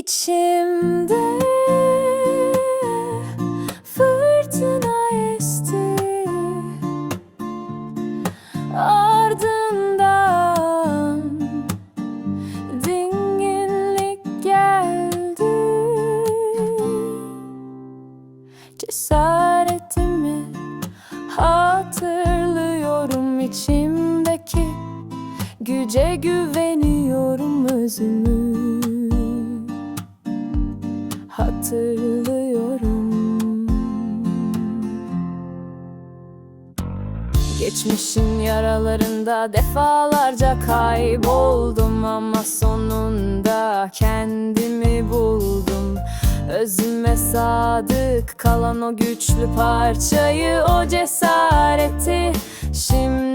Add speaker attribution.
Speaker 1: İçimde. Fırtına esti. Ardından dinginlik geldi. Cesaretimi hatırlıyorum. İçimdeki Güce güveniyorum özümü Hatırlıyorum. Geçmişin yaralarında defalarca kayboldum ama sonunda kendimi buldum. Özüme sadık kalan o güçlü parçayı o cesareti. Şimdi